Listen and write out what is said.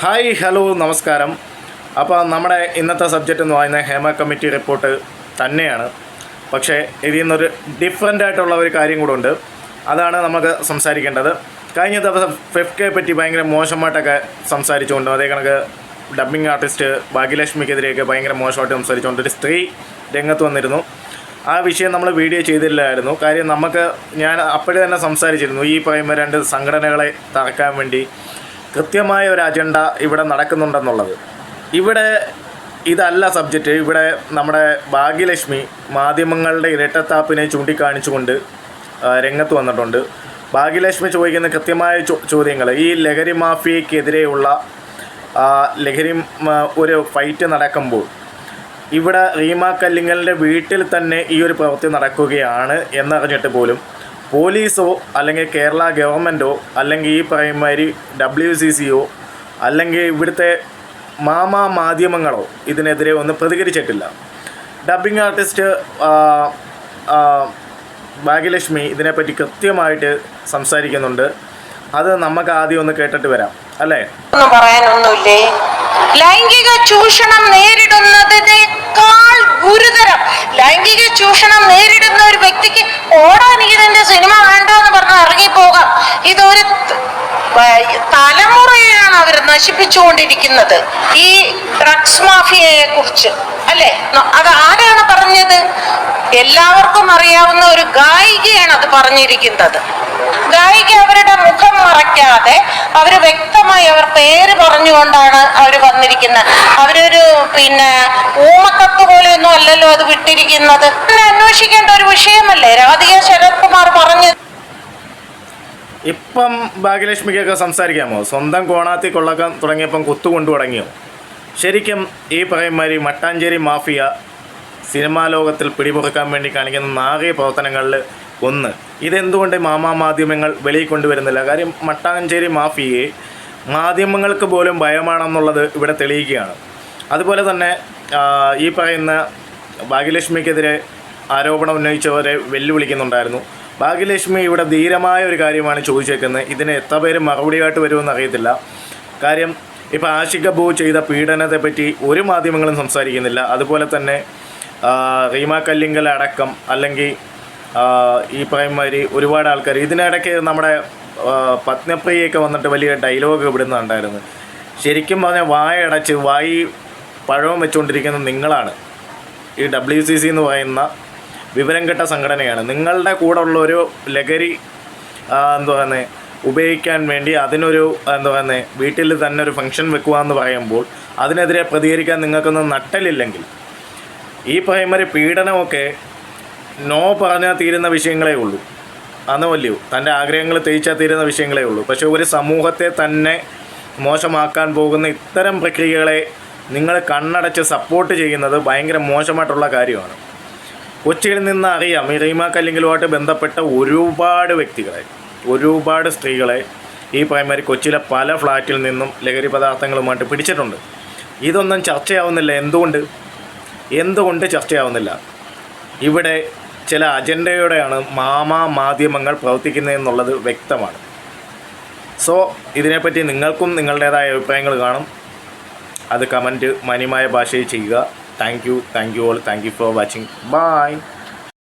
Hi hello നമസ്കാരം. അപ്പോൾ നമ്മുടെ ഇന്നത്തെ സബ്ജക്റ്റ് എന്ന് പറയുന്നത് ഹേമ കമ്മിറ്റി റിപ്പോർട്ട് തന്നെയാണ്. പക്ഷേ ഇതിൽ നിന്നൊരു ഡിഫറെന്റ് ആയിട്ടുള്ള ഒരു കാര്യം കൂടെ ഉണ്ട്. അതാണ് നമുക്ക് സംസാരിക്കേണ്ടത്. കഴിഞ്ഞ ദിവസം ഫെഫ്കെ പറ്റി ഭയങ്കര മോശമായിട്ടൊക്കെ സംസാരിച്ചുകൊണ്ട് അതേ കണക്ക് ഡബ്ബിംഗ് ആർട്ടിസ്റ്റ് ഭാഗ്യലക്ഷ്മിക്കെതിരെയൊക്കെ ഭയങ്കര മോശമായിട്ട് സംസാരിച്ചുകൊണ്ട് ഒരു സ്ത്രീ രംഗത്ത് വന്നിരുന്നു. ആ വിഷയം നമ്മൾ വീഡിയോ ചെയ്തില്ലായിരുന്നു. കാര്യം നമുക്ക് ഞാൻ അപ്പോഴേ തന്നെ സംസാരിച്ചിരുന്നു. ഈ പറയുന്ന രണ്ട് സംഘടനകളെ തറക്കാൻ വേണ്ടി. കൃത്യമായ ഒരു അജണ്ട ഇവിടെ നടക്കുന്നുണ്ടെന്നുള്ളത്. ഇവിടെ ഇതല്ല സബ്ജക്റ്റ് ഇവിടെ നമ്മുടെ ഭാഗ്യലക്ഷ്മി മാധ്യമങ്ങളുടെ ഇരട്ടത്താപ്പിനെ ചൂണ്ടിക്കാണിച്ചുകൊണ്ട് രംഗത്ത് വന്നിട്ടുണ്ട്. ഭാഗ്യലക്ഷ്മി ചോദിക്കുന്ന കൃത്യമായ ചോദ്യങ്ങൾ ഈ ലഹരി മാഫിയക്കെതിരെയുള്ള ലഹരി ഒരു ഫൈറ്റ് നടക്കുമ്പോൾ ഇവിടെ റീമ കല്ലിങ്ങലിന്റെ വീട്ടിൽ തന്നെ ഈ ഒരു പ്രവൃത്തി നടക്കുകയാണ് എന്നറിഞ്ഞിട്ട് പോലും പോലീസോ അല്ലെങ്കിൽ കേരള ഗവൺമെന്റോ അല്ലെങ്കിൽ ഈ പറയുമാതിരി ഡബ്ല്യു സി സിയോ അല്ലെങ്കിൽ ഇവിടുത്തെ മാമാ മാധ്യമങ്ങളോ ഇതിനെതിരെ ഒന്നും പ്രതികരിച്ചിട്ടില്ല. ഡബ്ബിംഗ് ആർട്ടിസ്റ്റ് ഭാഗ്യലക്ഷ്മി ഇതിനെപ്പറ്റി കൃത്യമായിട്ട് സംസാരിക്കുന്നുണ്ട്. അത് നമുക്ക് ആദ്യം ഒന്ന് കേട്ടിട്ട് വരാം. അല്ലേ? പറയാനൊന്നുമില്ലേ? ലൈംഗിക ചൂഷണം നേരിടുന്നതിനേക്കാൾ ഗുരുതരം ലൈംഗിക ചൂഷണം നേരിടുന്ന ഒരു വ്യക്തിക്ക് ഓടാൻ ഇതിന്റെ സിനിമ വേണ്ട എന്ന് പറഞ്ഞ് ഇറങ്ങിപ്പോകാം ഇതൊരു തലമുറയാണ് അവർ നശിപ്പിച്ചുകൊണ്ടിരിക്കുന്നത്. ഈ ഡ്രഗ്സ് മാഫിയയെ കുറിച്ച് അല്ലെ അത് ആരാണ് പറഞ്ഞത്? എല്ലാവർക്കും അറിയാവുന്ന ഒരു ഗായികയാണ് അത് പറഞ്ഞിരിക്കുന്നത്. ഗായിക അവരുടെ മുഖം മറയ്ക്കാതെ അവർ വ്യക്തമായി അവർ പേര് പറഞ്ഞുകൊണ്ടാണ് അവർ വന്നിരിക്കുന്നത്. അവരൊരു പിന്നെ ഊമക്കത്ത് പോലെയൊന്നും അല്ലല്ലോ അത് വിട്ടിരിക്കുന്നത്. അന്വേഷിക്കേണ്ട ഒരു വിഷയമല്ലേ? രാധിക ശരത് കുമാർ പറഞ്ഞു ഇപ്പം ഭാഗ്യലക്ഷ്മിക്കൊക്കെ സംസാരിക്കാമോ? സ്വന്തം കോണാത്തി കൊള്ളക്കം തുടങ്ങിയപ്പം കുത്തുകൊണ്ടു തുടങ്ങിയോ ശരിക്കും ഈ പറയന്മാരി മട്ടാഞ്ചേരി മാഫിയ സിനിമാ ലോകത്തിൽ പിടിമുറുക്കാൻ വേണ്ടി കാണിക്കുന്ന നാഗീയ പ്രവർത്തനങ്ങളിൽ ഒന്ന്. ഇതെന്തുകൊണ്ട് മാമാ മാധ്യമങ്ങൾ വെളിയിൽ കൊണ്ടുവരുന്നില്ല? കാര്യം മട്ടാഞ്ചേരി മാഫിയയെ മാധ്യമങ്ങൾക്ക് പോലും ഭയമാണെന്നുള്ളത് ഇവിടെ തെളിയിക്കുകയാണ്. അതുപോലെ തന്നെ ഈ പറയുന്ന ഭാഗ്യലക്ഷ്മിക്കെതിരെ ആരോപണം ഉന്നയിച്ചവരെ വെല്ലുവിളിക്കുന്നുണ്ടായിരുന്നു. ഭാഗ്യലക്ഷ്മി ഇവിടെ ധീരമായ ഒരു കാര്യമാണ് ചോദിച്ചേക്കുന്നത്. ഇതിന് എത്ര പേര് മറുപടിയായിട്ട് വരുമെന്ന് അറിയത്തില്ല. കാര്യം ഇപ്പോൾ ആഷിഖ് അബു ചെയ്ത പീഡനത്തെ പറ്റി ഒരു മാധ്യമങ്ങളും സംസാരിക്കുന്നില്ല. അതുപോലെ തന്നെ റീമ കല്ലിങ്കൽ അടക്കം അല്ലെങ്കിൽ ഈ പറയുമാതിരി ഒരുപാട് ആൾക്കാർ. ഇതിനിടയ്ക്ക് നമ്മുടെ പത്നപ്രിയൊക്കെ വന്നിട്ട് വലിയ ഡയലോഗ് ഇവിടുന്നുണ്ടായിരുന്നു ശരിക്കും പറഞ്ഞാൽ വായടച്ച് വായി പഴവും വെച്ചുകൊണ്ടിരിക്കുന്നത് നിങ്ങളാണ്. ഈ ഡബ്ല്യു സി സി എന്ന് പറയുന്ന വിവരം കെട്ട സംഘടനയാണ്. നിങ്ങളുടെ കൂടെ ഉള്ള ഒരു ലഹരി എന്താ പറയുന്നത് ഉപയോഗിക്കാൻ വേണ്ടി അതിനൊരു എന്താ പറയുന്നത് വീട്ടിൽ തന്നെ ഒരു ഫംഗ്ഷൻ വെക്കുക എന്ന് പറയുമ്പോൾ അതിനെതിരെ പ്രതികരിക്കാൻ നിങ്ങൾക്കൊന്നും നട്ടലില്ലെങ്കിൽ ഈ പ്രൈമറി പീഡനമൊക്കെ നോ പറഞ്ഞാൽ തീരുന്ന വിഷയങ്ങളേ ഉള്ളൂ. അന്ന് വലിയ തന്റെ ആഗ്രഹങ്ങൾ തേച്ചാൽ തീരുന്ന വിഷയങ്ങളേ ഉള്ളൂ. പക്ഷേ ഒരു സമൂഹത്തെ തന്നെ മോശമാക്കാൻ പോകുന്ന ഇത്തരം പ്രക്രിയകളെ നിങ്ങൾ കണ്ണടച്ച് സപ്പോർട്ട് ചെയ്യുന്നത് ഭയങ്കര മോശമായിട്ടുള്ള കാര്യമാണ്. കൊച്ചിയിൽ നിന്ന് അറിയാം ഈ റീമ കല്ലിങ്കലുമായിട്ട് ബന്ധപ്പെട്ട ഒരുപാട് വ്യക്തികളെ ഒരുപാട് സ്ത്രീകളെ ഈ പ്രൈമറി കൊച്ചിയിലെ പല ഫ്ലാറ്റിൽ നിന്നും ലഹരി പദാർത്ഥങ്ങളുമായിട്ട് പിടിച്ചിട്ടുണ്ട്. ഇതൊന്നും ചർച്ചയാവുന്നില്ല. എന്തുകൊണ്ട്? എന്തുകൊണ്ട് ചർച്ചയാവുന്നില്ല? ഇവിടെ ചില അജണ്ടയോടെയാണ് മാമാ മാധ്യമങ്ങൾ പ്രവർത്തിക്കുന്നതെന്നുള്ളത് വ്യക്തമാണ്. സോ ഇതിനെപ്പറ്റി നിങ്ങൾക്കും നിങ്ങളുടേതായ അഭിപ്രായങ്ങൾ കാണും. അത് കമന്റ് മാന്യമായ ഭാഷയിൽ ചെയ്യുക. thank you thank you all thank you for watching bye